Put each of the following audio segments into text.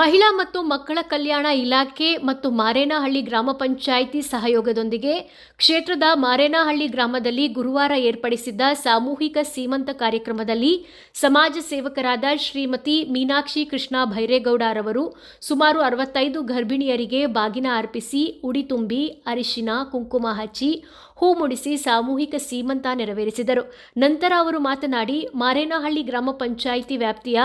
ಮಹಿಳಾ ಮತ್ತು ಮಕ್ಕಳ ಕಲ್ಯಾಣ ಇಲಾಖೆ ಮತ್ತು ಮಾರೇನಹಳ್ಳಿ ಗ್ರಾಮ ಪಂಚಾಯಿತಿ ಸಹಯೋಗದೊಂದಿಗೆ ಕ್ಷೇತ್ರದ ಮಾರೇನಹಳ್ಳಿ ಗ್ರಾಮದಲ್ಲಿ ಗುರುವಾರ ಏರ್ಪಡಿಸಿದ್ದ ಸಾಮೂಹಿಕ ಸೀಮಂತ ಕಾರ್ಯಕ್ರಮದಲ್ಲಿ ಸಮಾಜ ಸೇವಕರಾದ ಶ್ರೀಮತಿ ಮೀನಾಕ್ಷಿ ಕೃಷ್ಣ ಭೈರೇಗೌಡರವರು ಸುಮಾರು ಅರವತ್ತೈದು ಗರ್ಭಿಣಿಯರಿಗೆ ಬಾಗಿನ ಅರ್ಪಿಸಿ, ಉಡಿ ತುಂಬಿ, ಅರಿಶಿನ, ಕುಂಕುಮ ಹಚ್ಚಿ, ಹೂ ಮುಡಿಸಿ ಸಾಮೂಹಿಕ ಸೀಮಂತ ನೆರವೇರಿಸಿದರು. ನಂತರ ಅವರು ಮಾತನಾಡಿ, ಮಾರೇನಹಳ್ಳಿ ಗ್ರಾಮ ಪಂಚಾಯಿತಿ ವ್ಯಾಪ್ತಿಯ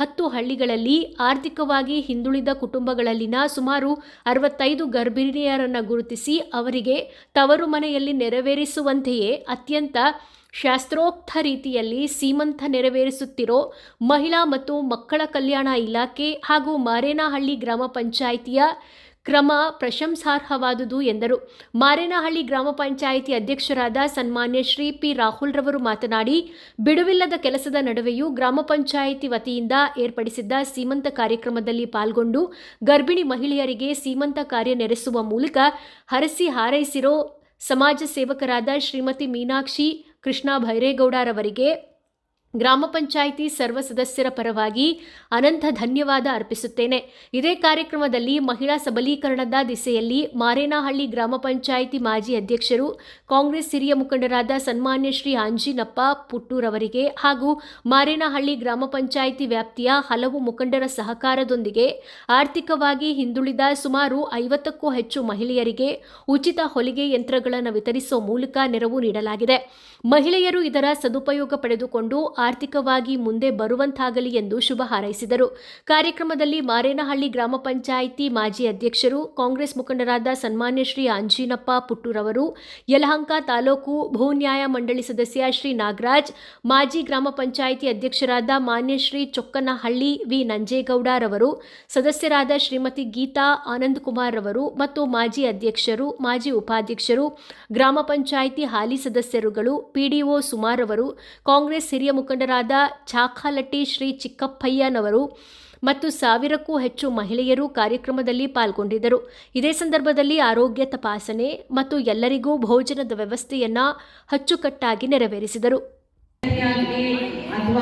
ಹತ್ತು ಹಳ್ಳಿಗಳಲ್ಲಿ ಆರ್ಥಿಕವಾಗಿ ಹಿಂದುಳಿದ ಕುಟುಂಬಗಳಲ್ಲಿನ ಸುಮಾರು ಅರವತ್ತೈದು ಗರ್ಭಿಣಿಯರನ್ನು ಗುರುತಿಸಿ ಅವರಿಗೆ ತವರು ಮನೆಯಲ್ಲಿ ನೆರವೇರಿಸುವಂತೆಯೇ ಅತ್ಯಂತ ಶಾಸ್ತ್ರೋಕ್ತ ರೀತಿಯಲ್ಲಿ ಸೀಮಂತ ನೆರವೇರಿಸುತ್ತಿರೋ ಮಹಿಳಾ ಮತ್ತು ಮಕ್ಕಳ ಕಲ್ಯಾಣ ಇಲಾಖೆ ಹಾಗೂ ಮಾರೇನಹಳ್ಳಿ ಗ್ರಾಮ ಪಂಚಾಯಿತಿಯ ಕ್ರಮ ಪ್ರಶಂಸಾರ್ಹವಾದುದು ಎಂದರು. ಮಾರೇನಹಳ್ಳಿ ಗ್ರಾಮ ಪಂಚಾಯಿತಿ ಅಧ್ಯಕ್ಷರಾದ ಸನ್ಮಾನ್ಯ ಶ್ರೀ ಪಿ ರಾಹುಲ್ ರವರು ಮಾತನಾಡಿ, ಬಿಡುವಿಲ್ಲದ ಕೆಲಸದ ನಡುವೆಯೂ ಗ್ರಾಮ ಪಂಚಾಯಿತಿ ವತಿಯಿಂದ ಏರ್ಪಡಿಸಿದ್ದ ಸೀಮಂತ ಕಾರ್ಯಕ್ರಮದಲ್ಲಿ ಪಾಲ್ಗೊಂಡು, ಗರ್ಭಿಣಿ ಮಹಿಳೆಯರಿಗೆ ಸೀಮಂತ ಕಾರ್ಯ ನೆರೆಸುವ ಮೂಲಕ ಹರಸಿ ಹಾರೈಸಿರೋ ಸಮಾಜ ಸೇವಕರಾದ ಶ್ರೀಮತಿ ಮೀನಾಕ್ಷಿ ಕೃಷ್ಣ ಭೈರೇಗೌಡರವರಿಗೆ ಗ್ರಾಮ ಪಂಚಾಯಿತಿ ಸರ್ವ ಸದಸ್ಯರ ಪರವಾಗಿ ಅನಂತ ಧನ್ಯವಾದ ಅರ್ಪಿಸುತ್ತೇನೆ. ಇದೇ ಕಾರ್ಯಕ್ರಮದಲ್ಲಿ ಮಹಿಳಾ ಸಬಲೀಕರಣದ ದಿಸೆಯಲ್ಲಿ ಮಾರೇನಹಳ್ಳಿ ಗ್ರಾಮ ಪಂಚಾಯಿತಿ ಮಾಜಿ ಅಧ್ಯಕ್ಷರು, ಕಾಂಗ್ರೆಸ್ ಹಿರಿಯ ಮುಖಂಡರಾದ ಸನ್ಮಾನ್ಯ ಶ್ರೀ ಅಂಜಿನಪ್ಪ ಪುಟ್ಟೂರವರಿಗೆ ಹಾಗೂ ಮಾರೇನಹಳ್ಳಿ ಗ್ರಾಮ ಪಂಚಾಯಿತಿ ವ್ಯಾಪ್ತಿಯ ಹಲವು ಮುಖಂಡರ ಸಹಕಾರದೊಂದಿಗೆ ಆರ್ಥಿಕವಾಗಿ ಹಿಂದುಳಿದ ಸುಮಾರು ಐವತ್ತಕ್ಕೂ ಹೆಚ್ಚು ಮಹಿಳೆಯರಿಗೆ ಉಚಿತ ಹೊಲಿಗೆ ಯಂತ್ರಗಳನ್ನು ವಿತರಿಸುವ ಮೂಲಕ ನೆರವು ನೀಡಲಾಗಿದೆ. ಮಹಿಳೆಯರು ಇದರ ಸದುಪಯೋಗ ಪಡೆದುಕೊಂಡು ಆರ್ಥಿಕವಾಗಿ ಮುಂದೆ ಬರುವಂತಾಗಲಿ ಎಂದು ಶುಭ ಹಾರೈಸಿದರು. ಕಾರ್ಯಕ್ರಮದಲ್ಲಿ ಮಾರೇನಹಳ್ಳಿ ಗ್ರಾಮ ಪಂಚಾಯಿತಿ ಮಾಜಿ ಅಧ್ಯಕ್ಷರು, ಕಾಂಗ್ರೆಸ್ ಮುಖಂಡರಾದ ಸನ್ಮಾನ್ಯ ಶ್ರೀ ಅಂಜಿನಪ್ಪ ಪುಟ್ಟೂರವರು, ಯಲಹಂಕ ತಾಲೂಕು ಭೂ ನ್ಯಾಯ ಮಂಡಳಿ ಸದಸ್ಯ ಶ್ರೀ ನಾಗರಾಜ್, ಮಾಜಿ ಗ್ರಾಮ ಪಂಚಾಯಿತಿ ಅಧ್ಯಕ್ಷರಾದ ಮಾನ್ಯ ಶ್ರೀ ಚೊಕ್ಕನಹಳ್ಳಿ ವಿ. ನಂಜೇಗೌಡರವರು, ಸದಸ್ಯರಾದ ಶ್ರೀಮತಿ ಗೀತಾ ಆನಂದ್ ಕುಮಾರ್ ರವರು ಮತ್ತು ಮಾಜಿ ಅಧ್ಯಕ್ಷರು, ಮಾಜಿ ಉಪಾಧ್ಯಕ್ಷರು, ಗ್ರಾಮ ಪಂಚಾಯಿತಿ ಹಾಲಿ ಸದಸ್ಯರುಗಳು ಪಿಡಿಒ ಸುಮಾರ್ ಅವರು ಕಾಂಗ್ರೆಸ್ ಹಿರಿಯ ಮುಖಂಡರಾದ ಚಾಖಾಲಟ್ಟಿ ಶ್ರೀ ಚಿಕ್ಕಪ್ಪಯ್ಯನವರು ಮತ್ತು ಸಾವಿರಕ್ಕೂ ಹೆಚ್ಚು ಮಹಿಳೆಯರು ಕಾರ್ಯಕ್ರಮದಲ್ಲಿ ಪಾಲ್ಗೊಂಡಿದ್ದರು. ಇದೇ ಸಂದರ್ಭದಲ್ಲಿ ಆರೋಗ್ಯ ತಪಾಸಣೆ ಮತ್ತು ಎಲ್ಲರಿಗೂ ಭೋಜನದ ವ್ಯವಸ್ಥೆಯನ್ನ ಅಚ್ಚುಕಟ್ಟಾಗಿ ನೆರವೇರಿಸಿದರು. ನಮ್ಮ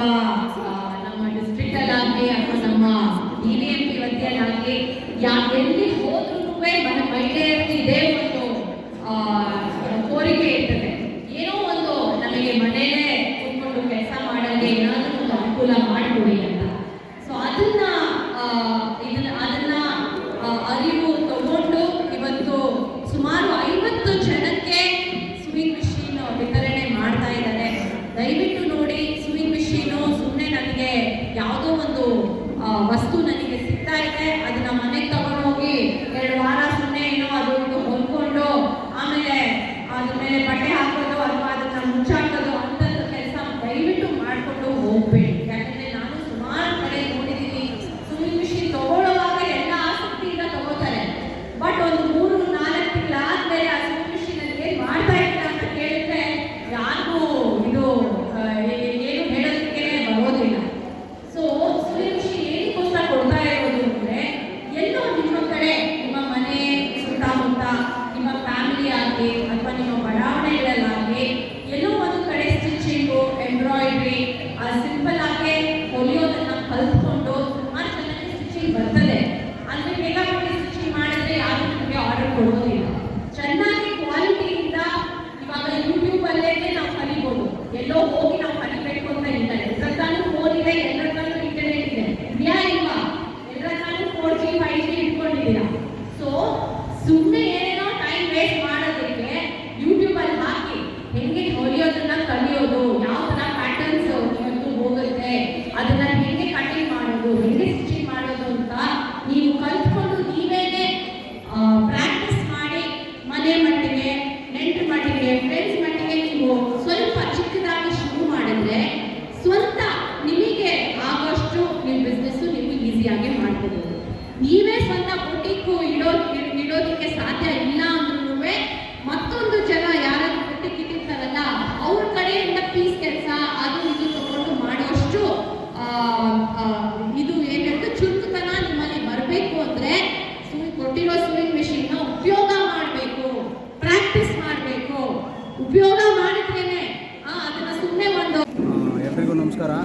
ನಮಸ್ಕಾರ.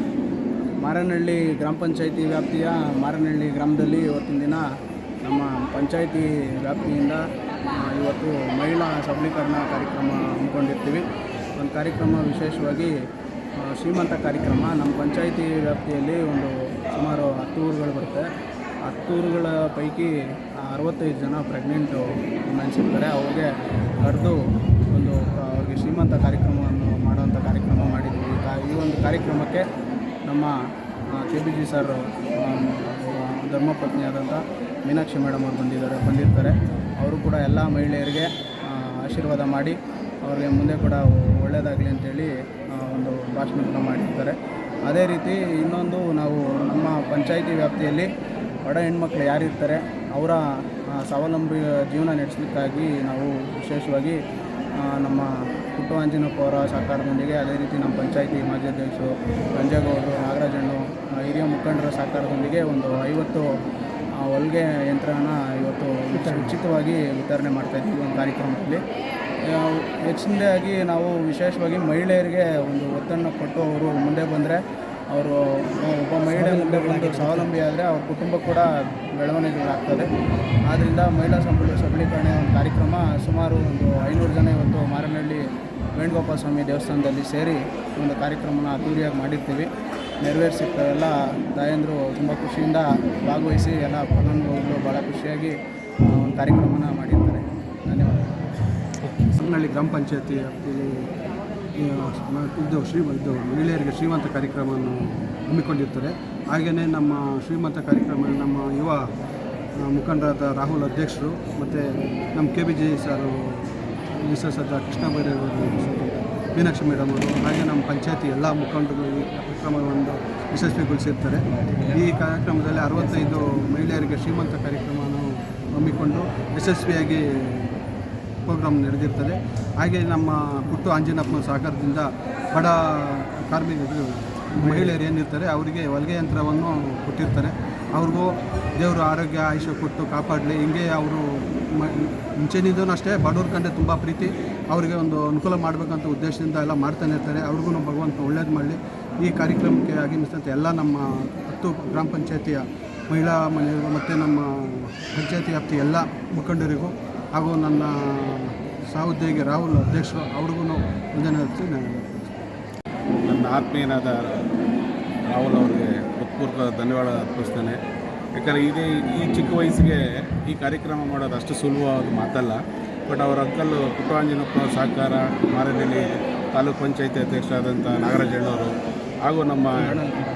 ಮಾರನಹಳ್ಳಿ ಗ್ರಾಮ ಪಂಚಾಯಿತಿ ವ್ಯಾಪ್ತಿಯ ಮಾರನಹಳ್ಳಿ ಗ್ರಾಮದಲ್ಲಿ ಇವತ್ತಿನ ದಿನ ನಮ್ಮ ಪಂಚಾಯಿತಿ ವ್ಯಾಪ್ತಿಯಿಂದ ಇವತ್ತು ಮಹಿಳಾ ಸಬಲೀಕರಣ ಕಾರ್ಯಕ್ರಮ ಹಮ್ಮಿಕೊಂಡಿರ್ತೀವಿ. ಒಂದು ಕಾರ್ಯಕ್ರಮ ವಿಶೇಷವಾಗಿ ಶ್ರೀಮಂತ ಕಾರ್ಯಕ್ರಮ. ನಮ್ಮ ಪಂಚಾಯಿತಿ ವ್ಯಾಪ್ತಿಯಲ್ಲಿ ಒಂದು ಸುಮಾರು ಹತ್ತು ಊರುಗಳು ಬರುತ್ತೆ. ಹತ್ತು ಊರುಗಳ ಪೈಕಿ ಅರವತ್ತೈದು ಜನ ಪ್ರೆಗ್ನೆಂಟು ಮೆನ್ಸಿರ್ತಾರೆ ಅವ್ರಿಗೆ ಕರೆದು ಒಂದು ಅವ್ರಿಗೆ ಶ್ರೀಮಂತ ಕಾರ್ಯಕ್ರಮವನ್ನು ಮಾಡುವಂಥ ಕಾರ್ಯಕ್ರಮ ಮಾಡಿದ್ವಿ ಈ ಕಾ- ಈ ಒಂದು ಕಾರ್ಯಕ್ರಮಕ್ಕೆ ನಮ್ಮ ಕೆ ಬಿ ಜಿ ಸರ್ ಧರ್ಮಪತ್ನಿಯಾದಂಥ ಮೀನಾಕ್ಷಿ ಮೇಡಮ್ ಅವರು ಬಂದಿದ್ದಾರೆ, ಬಂದಿರ್ತಾರೆ. ಅವರು ಕೂಡ ಎಲ್ಲ ಮಹಿಳೆಯರಿಗೆ ಆಶೀರ್ವಾದ ಮಾಡಿ ಅವ್ರಿಗೆ ಮುಂದೆ ಕೂಡ ಒಳ್ಳೆಯದಾಗಲಿ ಅಂತೇಳಿ ಒಂದು ಭಾಷಣ ಮಾಡಿರ್ತಾರೆ. ಅದೇ ರೀತಿ ಇನ್ನೊಂದು ನಾವು ನಮ್ಮ ಪಂಚಾಯಿತಿ ವ್ಯಾಪ್ತಿಯಲ್ಲಿ ಬಡ ಹೆಣ್ಮಕ್ಳು ಯಾರಿರ್ತಾರೆ, ಅವರ ಸ್ವಾವಲಂಬಿ ಜೀವನ ನಡೆಸಲಿಕ್ಕಾಗಿ ನಾವು ವಿಶೇಷವಾಗಿ ನಮ್ಮ ಪುಟ್ಟು ಆಂಜನಪ್ಪ ಅವರ ಸಹಕಾರದೊಂದಿಗೆ ಅದೇ ರೀತಿ ನಮ್ಮ ಪಂಚಾಯಿತಿ ಮಾಜಿ ಅಧ್ಯಕ್ಷರು ರಂಜೇಗೌಡರು ನಾಗರಾಜಣ್ಣು ಹಿರಿಯ ಮುಖಂಡರ ಸಹಕಾರದೊಂದಿಗೆ ಒಂದು ಐವತ್ತು ಹೊಲಿಗೆ ಯಂತ್ರನ ಇವತ್ತು ಉಚ- ಉಚಿತವಾಗಿ ವಿತರಣೆ ಮಾಡ್ತಾಯಿದ್ವಿ ಒಂದು ಕಾರ್ಯಕ್ರಮದಲ್ಲಿ. ಹೆಚ್ಚಿನದೇ ಹೆಚ್ಚಿನದಾಗಿ ನಾವು ವಿಶೇಷವಾಗಿ ಮಹಿಳೆಯರಿಗೆ ಒಂದು ಒತ್ತನ್ನು ಕೊಟ್ಟು ಅವರು ಮುಂದೆ ಬಂದರೆ ಅವರು ಒಬ್ಬ ಮಹಿಳೆ ಮುಂದೆ ಬಂದು ಸ್ವಾವಲಂಬಿ ಆದರೆ ಅವ್ರ ಕುಟುಂಬ ಕೂಡ ಬೆಳವಣಿಗೆಗಳಾಗ್ತದೆ. ಆದ್ದರಿಂದ ಮಹಿಳಾ ಸಂಪುಟ ಸಬಲೀಕರಣ ಒಂದು ಕಾರ್ಯಕ್ರಮ. ಸುಮಾರು ಒಂದು ಐನೂರು ಜನ ಇವತ್ತು ಮಾರನಹಳ್ಳಿ ವೇಣುಗೋಪಾಲ ಸ್ವಾಮಿ ದೇವಸ್ಥಾನದಲ್ಲಿ ಸೇರಿ ಒಂದು ಕಾರ್ಯಕ್ರಮನ ಅದ್ದೂರಿಯಾಗಿ ಮಾಡಿರ್ತೀವಿ. ನೆರವೇರಿಸಿರ್ತಾರೆ ಎಲ್ಲ ತಾಯಂದರು ತುಂಬ ಖುಷಿಯಿಂದ ಭಾಗವಹಿಸಿ ಎಲ್ಲ ಫಲಾನುಭವಿಗಳು ಭಾಳ ಖುಷಿಯಾಗಿ ಒಂದು ಕಾರ್ಯಕ್ರಮನ ಮಾಡಿರ್ತಾರೆ. ಧನ್ಯವಾದ ಸಂಗನಹಳ್ಳಿ ಗ್ರಾಮ ಪಂಚಾಯತಿ ವ್ಯಾಪ್ತಿಯಲ್ಲಿ ಇದು ಶ್ರೀ ಇದು ಮಹಿಳೆಯರಿಗೆ ಶ್ರೀಮಂತ ಕಾರ್ಯಕ್ರಮವನ್ನು ಹಮ್ಮಿಕೊಂಡಿರ್ತಾರೆ ಹಾಗೆಯೇ ನಮ್ಮ ಶ್ರೀಮಂತ ಕಾರ್ಯಕ್ರಮ, ನಮ್ಮ ಯುವ ಮುಖಂಡರಾದ ರಾಹುಲ್ ಅಧ್ಯಕ್ಷರು ಮತ್ತು ನಮ್ಮ ಕೆ ಬಿ ಜೆ ಸರ್ ಆದ ಕೃಷ್ಣ ಬೈರೇವರು ಮೀನಾಕ್ಷಿ ಮೇಡಮ್ ಅವರು ಹಾಗೆ ನಮ್ಮ ಪಂಚಾಯತಿ ಎಲ್ಲ ಮುಖಂಡರು ಈ ಕಾರ್ಯಕ್ರಮವನ್ನು ಯಶಸ್ವಿಗೊಳಿಸಿರ್ತಾರೆ. ಈ ಕಾರ್ಯಕ್ರಮದಲ್ಲಿ ಅರವತ್ತೈದು ಮಹಿಳೆಯರಿಗೆ ಶ್ರೀಮಂತ ಕಾರ್ಯಕ್ರಮವನ್ನು ಹಮ್ಮಿಕೊಂಡು ಯಶಸ್ವಿಯಾಗಿ ಪ್ರೋಗ್ರಾಮ್ ನಡೆದಿರ್ತದೆ. ಹಾಗೆ ನಮ್ಮ ಪುಟ್ಟು ಆಂಜನಪ್ಪನ ಸಹಕಾರದಿಂದ ಬಡ ಕಾರ್ಮಿಕರು, ಮಹಿಳೆಯರು ಏನಿರ್ತಾರೆ, ಅವರಿಗೆ ಹೊಲಿಗೆ ಯಂತ್ರವನ್ನು ಕೊಟ್ಟಿರ್ತಾರೆ. ಅವ್ರಿಗೂ ದೇವರು ಆರೋಗ್ಯ, ಆಯುಷ್ಯ ಕೊಟ್ಟು ಕಾಪಾಡಲಿ. ಹಿಂಗೆ ಅವರು ಮುಂಚೆನಿಂದೂ ಅಷ್ಟೇ ಬಡವ್ರ ಕಂಡೆ ತುಂಬ ಪ್ರೀತಿ. ಅವರಿಗೆ ಒಂದು ಅನುಕೂಲ ಮಾಡಬೇಕಂತ ಉದ್ದೇಶದಿಂದ ಎಲ್ಲ ಮಾಡ್ತಾನೆ ಇರ್ತಾರೆ. ಅವ್ರಿಗೂ ಭಗವಂತ ಒಳ್ಳೇದು ಮಾಡಲಿ. ಈ ಕಾರ್ಯಕ್ರಮಕ್ಕೆ ಆಗಮಿಸಿದಂಥ ಎಲ್ಲ ನಮ್ಮ ಹತ್ತು ಗ್ರಾಮ ಪಂಚಾಯತಿಯ ಮಹಿಳಾ ಮನೆಯವರು ಮತ್ತು ನಮ್ಮ ಪಂಚಾಯತಿ ವ್ಯಾಪ್ತಿ ಎಲ್ಲ ಮುಖಂಡರಿಗೂ ಹಾಗೂ ನನ್ನ ಸಹೋದ್ಯೋಗಿ ರಾಹುಲ್ ಅಧ್ಯಕ್ಷರು ಅವ್ರಿಗೂ ವಂದನೆ ಹಚ್ಚಿ ನಾನು ನನ್ನ ಆತ್ಮೀಯನಾದ ರಾಹುಲ್ ಅವರಿಗೆ ಹೃತ್ಪೂರ್ವಕ ಧನ್ಯವಾದ ಅರ್ಪಿಸ್ತೇನೆ. ಯಾಕಂದರೆ ಇದೇ ಈ ಚಿಕ್ಕ ವಯಸ್ಸಿಗೆ ಈ ಕಾರ್ಯಕ್ರಮ ಮಾಡೋದು ಅಷ್ಟು ಸುಲಭವಾದ ಮಾತಲ್ಲ. ಬಟ್ ಅವರ ಅಂಕಲ್ ಪುಟ್ಟವಾಂಜನಪ್ಪ ಸಹಕಾರ ಮಾರನಹಳ್ಳಿ ತಾಲೂಕು ಪಂಚಾಯತಿ ಅಧ್ಯಕ್ಷರಾದಂಥ ನಾಗರಾಜಣ್ಣವರು ಹಾಗೂ ನಮ್ಮ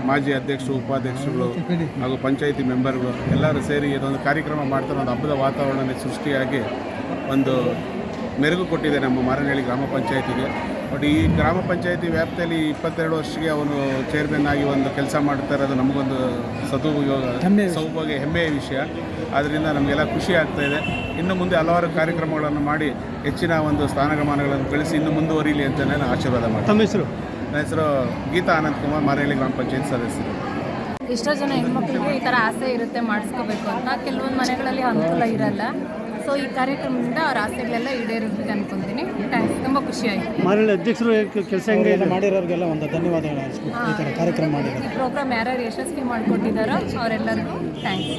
ಮಾಜಿ ಅಧ್ಯಕ್ಷರು ಉಪಾಧ್ಯಕ್ಷರುಗಳು ಹಾಗೂ ಪಂಚಾಯಿತಿ ಮೆಂಬರ್ಗಳು ಎಲ್ಲರೂ ಸೇರಿ ಇದೊಂದು ಕಾರ್ಯಕ್ರಮ ಮಾಡ್ತಾರೆ ಒಂದು ಹಬ್ಬದ ವಾತಾವರಣ ಸೃಷ್ಟಿಯಾಗಿ ಒಂದು ಮೆರುಗು ಕೊಟ್ಟಿದೆ ನಮ್ಮ ಮಾರನಹಳ್ಳಿ ಗ್ರಾಮ ಪಂಚಾಯತಿಗೆ. ಬಟ್ ಈ ಗ್ರಾಮ ಪಂಚಾಯತಿ ವ್ಯಾಪ್ತಿಯಲ್ಲಿ ಇಪ್ಪತ್ತೆರಡು ವರ್ಷಕ್ಕೆ ಅವನು ಚೇರ್ಮನ್ ಆಗಿ ಒಂದು ಕೆಲಸ ಮಾಡ್ತಾರೆ ಅದು ನಮಗೊಂದು ಸದುಪಯೋಗ ಸೌಭಾಗ್ಯ ಹೆಮ್ಮೆಯ ವಿಷಯ. ಆದ್ದರಿಂದ ನಮಗೆಲ್ಲ ಖುಷಿ ಆಗ್ತಾ ಇದೆ. ಇನ್ನು ಮುಂದೆ ಹಲವಾರು ಕಾರ್ಯಕ್ರಮಗಳನ್ನು ಮಾಡಿ ಹೆಚ್ಚಿನ ಒಂದು ಸ್ಥಾನಮಾನಗಳನ್ನು ಗಳಿಸಿ ಇನ್ನು ಮುಂದುವರಿಲಿ ಅಂತ ನಾನು ಆಶೀರ್ವಾದ ಮಾಡ್ತೀನಿ. ತಮ್ಮ ಹೆಸರು? ನನ್ನ ಹೆಸರು ಗೀತಾ ಆನಂದ್ ಕುಮಾರ್ ಮಾರನಹಳ್ಳಿ ಗ್ರಾಮ ಪಂಚಾಯತ್ ಸದಸ್ಯರು. ಎಷ್ಟೋ ಜನ ಹೆಣ್ಮಕ್ಳಿಗೆ ಈ ಥರ ಆಸೆ ಇರುತ್ತೆ ಮಾಡಿಸ್ಕೋಬೇಕು ಅಂತ. ಕೆಲವೊಂದು ಮನೆಗಳಲ್ಲಿ ಅನುಕೂಲ ಇರಲ್ಲ. ಸೊ ಈ ಕಾರ್ಯಕ್ರಮದಿಂದ ಅವ್ರ ಆಸೆಗಳೆಲ್ಲ ಈಡೇರುತ್ತೆ ಅನ್ಕೊಂತೀನಿ. ಥ್ಯಾಂಕ್ಸ್ ತುಂಬ ಖುಷಿ ಆಯಿತು. ಮಾರಳ್ಳಿ ಅಧ್ಯಕ್ಷರು ಕೆಲಸ ಹೆಂಗೆ ಮಾಡಿರೋರಿಗೆಲ್ಲ ಒಂದು ಧನ್ಯವಾದಗಳು ಈ ಥರ ಕಾರ್ಯಕ್ರಮ ಮಾಡಿದ್ದಾರೆ. ಪ್ರೋಗ್ರಾಮ್ ಯಾರ್ಯಾರು ಯಶಸ್ವಿ ಮಾಡಿಕೊಟ್ಟಿದ್ದಾರೋ ಅವರೆಲ್ಲರಿಗೂ ಥ್ಯಾಂಕ್ಸ್